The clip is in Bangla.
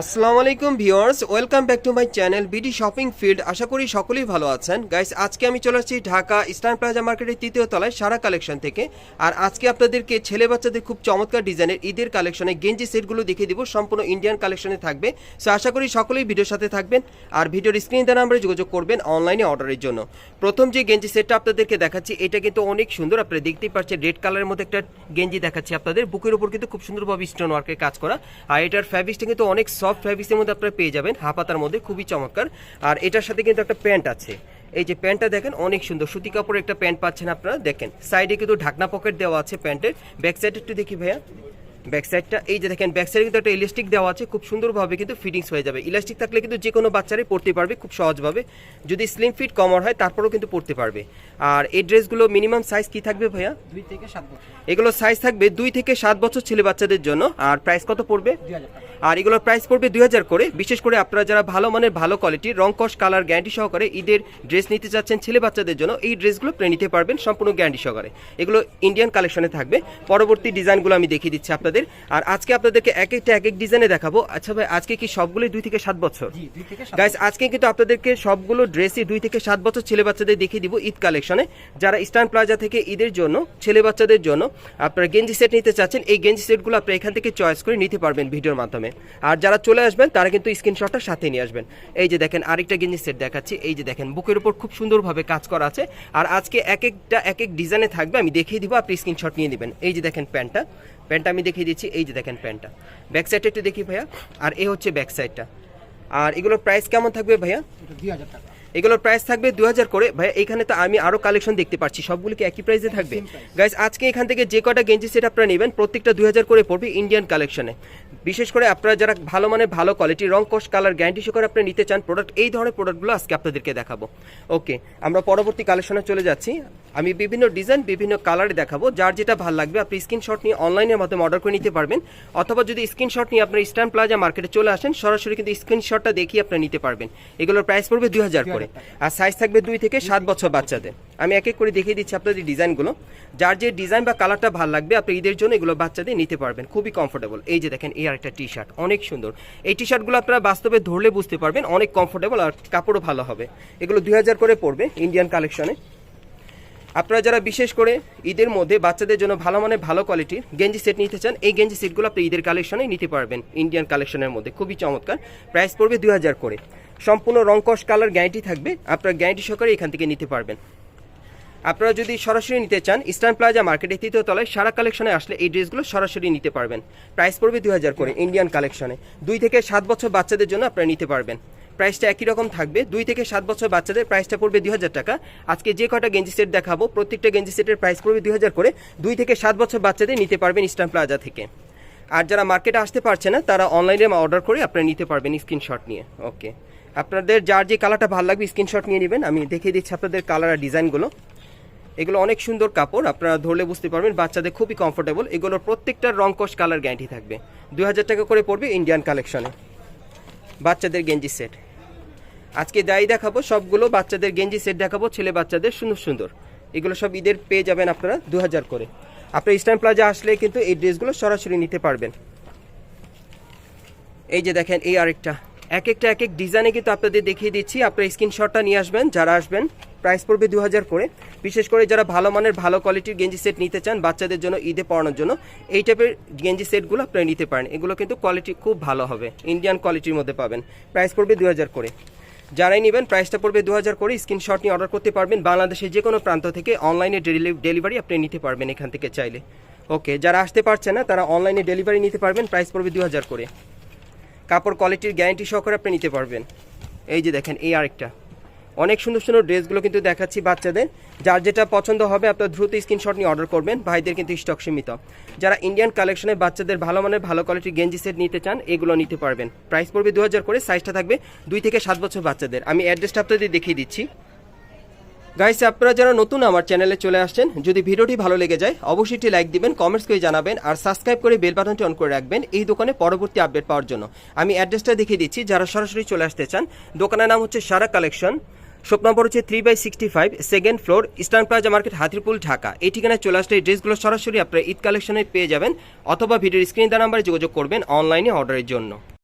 আসসালামু আলাইকুম viewers, welcome back to my channel BD shopping field. আশা করি সকলেই ভালো আছেন। গাইস, আজকে আমি চলে আসছি ঢাকা ইস্টার্ন প্লাজা মার্কেটের তৃতীয় তলায় সারা কালেকশন থেকে। আর আজকে আপনাদেরকে ছেলে বাচ্চাদের খুব চমৎকার ডিজাইনের ঈদের কালেকশনে গেঞ্জি সেটগুলো দেখিয়ে দিব। সম্পূর্ণ ইন্ডিয়ান কালেকশনে থাকবে। সো আশা করি সকলেই ভিডিওর সাথে থাকবেন আর ভিডিওর স্ক্রিন দেওয়া নাম্বারে যোগাযোগ করবেন অনলাইনে অর্ডারের জন্য। প্রথম যে গেঞ্জি সেটটা আপনাদেরকে দেখাচ্ছি, এটা কিন্তু অনেক সুন্দর। আপনারা দেখতেই পাচ্ছেন রেড কালারের মধ্যে একটা গেঞ্জি দেখাচ্ছি আপনাদের। বুকের উপর কিন্তু খুব সুন্দরভাবে স্টোন ওয়ার্কের কাজ করা। আর এটার ফ্যাব্রিক্সটা কিন্তু অনেক সফট ফ্যাব্রিক্সের মধ্যে আপনারা পেয়ে যাবেন হাফাতার মধ্যে খুবই চমৎকার। আর এটার সাথে কিন্তু একটা প্যান্ট আছে। এই যে প্যান্টটা দেখেন অনেক সুন্দর। সুতি কাপড়ের একটা প্যান্ট পাচ্ছেন আপনারা দেখেন। সাইডে কিন্তু ঢাকনা পকেট দেওয়া আছে প্যান্টের। ব্যাক সাইড একটু দেখি ভাইয়া। ব্যাক সাইডটা এই যে দেখেন ব্যাক সাইডে কিন্তু একটা ইলাস্টিক দেওয়া আছে খুব সুন্দরভাবে কিন্তু ফিটিংস হয়ে যাবে। ইলাস্টিক থাকলে কিন্তু যে কোনো বাচ্চারাই পড়তে পারবে খুব সহজভাবে। যদি স্লিম ফিট কমর হয় তারপরেও কিন্তু পড়তে পারবে। আর এই ড্রেসগুলো মিনিমাম সাইজ কি থাকবে ভাইয়া? দুই থেকে সাত বছর। এগুলো সাইজ থাকবে দুই থেকে সাত বছর ছেলে বাচ্চাদের জন্য। আর প্রাইস কত পড়বে? আর এগুলোর প্রাইস পড়বে দুই হাজার করে। বিশেষ করে আপনারা যারা ভালো মানের ভালো কোয়ালিটির রং কস কালার গ্যারান্টি সহকারে ঈদের ড্রেস নিতে চাচ্ছেন ছেলে বাচ্চাদের জন্য এই ড্রেসগুলো প্রে নিতে পারবেন সম্পূর্ণ গ্যারান্টি সহকারে। এগুলো ইন্ডিয়ান কালেকশনে থাকবে। পরবর্তী ডিজাইনগুলো আমি দেখিয়ে দিচ্ছি আপনাদের। আর আজকে আপনাদেরকে এক একটা এক এক ডিজাইনে দেখাবো। আচ্ছা ভাই আজকে কি সবগুলোই দুই থেকে সাত বছর? গাইস আজকে কিন্তু আপনাদেরকে সবগুলো ড্রেসই দুই থেকে সাত বছর ছেলে বাচ্চাদের দেখিয়ে দিব ঈদ কালেকশনে যারা ইস্টার্ন প্লাজা থেকে ঈদের জন্য ছেলে বাচ্চাদের জন্য আপনারা গেঞ্জি সেট নিতে চাচ্ছেন এই গেঞ্জি সেটগুলো আপনারা এখান থেকে চয়েস করে নিতে পারবেন ভিডিওর মাধ্যমে। আর যারা চলে আসবেন তারা কিন্তু স্ক্রিনশটটা সাথে নিয়ে আসবেন। এই যে দেখেন আরেকটা গেঞ্জি সেট দেখাচ্ছি। এই যে দেখেন বুকের উপর খুব সুন্দরভাবে কাজ করা আছে। আর আজকে এক একটা এক এক ডিজাইনে থাকবে আমি দেখিয়ে দিব আপনি স্ক্রিনশট নিয়ে নেবেন। এই যে দেখেন প্যান্টটা। প্যান্টটা আমি দেখিয়ে দিচ্ছি এই যে দেখেন প্যান্টটা। ব্যাক সাইডটা একটু দেখি ভাইয়া। আর এ হচ্ছে ব্যাক সাইডটা আর এগুলোর প্রাইস কেমন থাকবে ভাইয়া? দুই হাজার টাকা। এগুলোর প্রাইস থাকবে দু হাজার করে। ভাইয়া এখানে তো আমি আরও কালেকশন দেখতে পাচ্ছি। সবগুলো কি একই প্রাইসে থাকবে. গাইস আজকে এখান থেকে যে কটা গেঞ্জি সেট আপনারা নেবেন প্রত্যেকটা দু হাজার করে পড়বে ইন্ডিয়ান কালেকশনে বিশেষ করে আপনারা যারা ভালো মানে ভালো কোয়ালিটি রং কোশ কালার গ্যারান্টি সহকারে আপনি নিতে চান প্রোডাক্ট এই ধরনের প্রোডাক্টগুলো আজকে আপনাদেরকে দেখাবো। ওকে আমরা পরবর্তী কালেকশনে চলে যাচ্ছি। আমি বিভিন্ন ডিজাইন বিভিন্ন কালারে দেখাবো। যার যেটা ভালো লাগবে আপনি স্ক্রিনশট নিয়ে অনলাইনের মাধ্যমে অর্ডার করে নিতে পারবেন। অথবা যদি স্ক্রিনশট নিয়ে আপনার ইস্টার্ন প্লাজা মার্কেটে চলে আসেন সরাসরি কিন্তু স্ক্রিনশটটা দেখিয়ে আপনি নিতে পারবেন। এগুলোর প্রাইস পড়বে দুই হাজার করে। আর সাইজ থাকবে দুই থেকে সাত বছর বাচ্চাদের। আমি এক এক করে দেখিয়ে দিচ্ছি আপনাদের ডিজাইনগুলো। যার যে ডিজাইন বা কালারটা ভালো লাগবে, আপনি ঈদের জন্য এগুলো বাচ্চাদের নিতে পারবেন। খুবই কমফোর্টেবল এই যে দেখেন, এই আরেকটা টি শার্ট অনেক সুন্দর। এই টি শার্টগুলো আপনারা বাস্তবে ধরলে বুঝতে পারবেন, অনেক কমফোর্টেবল আর কাপড়ও ভালো হবে। এগুলো দুই হাজার করে পড়বে ইন্ডিয়ান কালেকশনে আপনারা যারা বিশেষ করে ঈদের মধ্যে বাচ্চাদের জন্য ভালো মানে ভালো কোয়ালিটির গেঞ্জি সেট নিতে চান, এই গেঞ্জি সেটগুলো আপনি ঈদের কালেকশনে নিতে পারবেন ইন্ডিয়ান কালেকশনের মধ্যে। খুবই চমৎকার। প্রাইস পড়বে দুই হাজার করে। সম্পূর্ণ রংকশ কালার গ্যারান্টি থাকবে। আপনার গ্যারান্টি সহকারে এখান থেকে নিতে পারবেন। আপনারা যদি সরাসরি নিতে চান, ইস্টার্ন প্লাজা মার্কেটের তৃতীয় তলায় সারা কালেকশনে আসলে এই ড্রেসগুলো সরাসরি নিতে পারবেন। প্রাইস পড়বে দুই হাজার করে ইন্ডিয়ান কালেকশনে দুই থেকে সাত বছর বাচ্চাদের জন্য আপনারা নিতে পারবেন। প্রাইসটা একই রকম থাকবে, দুই থেকে সাত বছর বাচ্চাদের প্রাইসটা পড়বে দুই হাজার টাকা। আজকে যে কটা গেঞ্জি সেট দেখাবো, প্রত্যেকটা গেঞ্জি সেটের প্রাইস পড়বে দুই হাজার করে, দুই থেকে সাত বছর বাচ্চাদের নিতে পারবেন ইস্টার্ন প্লাজা থেকে। আর যারা মার্কেটে আসতে পারছে না, তারা অনলাইনে অর্ডার করে আপনারা নিতে পারবেন স্ক্রিনশট নিয়ে। ওকে আপনাদের যার যে কালারটা ভালো লাগবে স্ক্রিনশট নিয়ে নেবেন। আমি দেখিয়ে দিচ্ছি আপনাদের কালার আর ডিজাইনগুলো এগুলো অনেক সুন্দর কাপড়, আপনারা ধরলে বুঝতে পারবেন বাচ্চাদের খুবই কমফোর্টেবল এগুলোর প্রত্যেকটার রং কস কালার গ্যারান্টি থাকবে। দুই হাজার টাকা করে পড়বে ইন্ডিয়ান কালেকশনে বাচ্চাদের গেঞ্জি সেট আজকে দায়ী দেখাবো, সবগুলো বাচ্চাদের গেঞ্জি সেট দেখাবো, ছেলে বাচ্চাদের সুন্দর সুন্দর। এগুলো সব ঈদের পেয়ে যাবেন আপনারা দু হাজার করে। আপনার ইস্টার্ন প্লাজা আসলে কিন্তু এই ড্রেসগুলো সরাসরি নিতে পারবেন। এই যে দেখেন, এই আরেকটা। এক একটা এক এক ডিজাইনে কিন্তু আপনাদের দেখিয়ে দিচ্ছি। আপনার স্ক্রিনশটটা নিয়ে আসবেন, যারা আসবেন প্রাইস পড়বে দু হাজার করে। বিশেষ করে যারা ভালো মানের, ভালো কোয়ালিটির গেঞ্জি সেট নিতে চান, বাচ্চাদের জন্য, ঈদে পড়ানোর জন্য, এই টাইপের গেঞ্জি সেটগুলো আপনারা নিতে পারেন। এগুলো কিন্তু কোয়ালিটি খুব ভালো হবে। ইন্ডিয়ান কোয়ালিটির মধ্যে পাবেন। প্রাইস পড়বে দু হাজার করে। যারাই নেবেন, প্রাইসটা পড়বে দু হাজার করে। স্ক্রিনশট নিয়ে অর্ডার করতে পারবেন। বাংলাদেশের যে কোনো প্রান্ত থেকে অনলাইনে ডেলিভারি আপনি নিতে পারবেন এখান থেকে চাইলে। ওকে যারা আসতে পারছে না, তারা অনলাইনে ডেলিভারি নিতে পারবেন। প্রাইস পড়বে দু হাজার করে। কাপড় কোয়ালিটির গ্যারান্টি সহকারে আপনি নিতে পারবেন। এই যে দেখেন, এই আরেকটা। অনেক সুন্দর সুন্দর ড্রেসগুলো কিন্তু দেখাচ্ছি বাচ্চাদের। যার যেটা পছন্দ হবে, আপনার দ্রুত স্ক্রিনশট নিয়ে অর্ডার করবেন। ভাইদের কিন্তু স্টক সীমিত। যারা ইন্ডিয়ান কালেকশনে বাচ্চাদের ভালো মানের, ভালো কোয়ালিটির গেঞ্জি সেট নিতে চান, এগুলো নিতে পারবেন। প্রাইস পড়বে দু হাজার করে সাইজটা থাকবে দুই থেকে সাত বছর বাচ্চাদের। আমি অ্যাড্রেসটা আপনাদের দেখিয়ে দিচ্ছি। গাইস আপনারা যারা নতুন আমার চ্যানেলে চলে আসছেন, যদি ভিডিওটি ভালো লেগে যায়, অবশ্যই একটি লাইক দিবেন কমেন্টস করে জানাবেন, আর সাবস্ক্রাইব করে বেল বাটনটি অন করে রাখবেন এই দোকানে পরবর্তী আপডেট পাওয়ার জন্য। আমি অ্যাড্রেসটা দেখিয়ে দিচ্ছি, যারা সরাসরি চলে আসতে চান, দোকানের নাম হচ্ছে সারা কালেকশন শপ নম্বর হচ্ছে three by sixty five second floor eastern plaza market Hatirpul, Dhaka. এই ঠিকানায় চলে আসলে এই ড্রেসগুলো সরাসরি আপনারা ঈদ কালেকশনে পেয়ে যাবেন অথবা ভিডিওর স্ক্রিন দেওয়া নাম্বারে যোগাযোগ করবেন অনলাইনে অর্ডারের জন্য।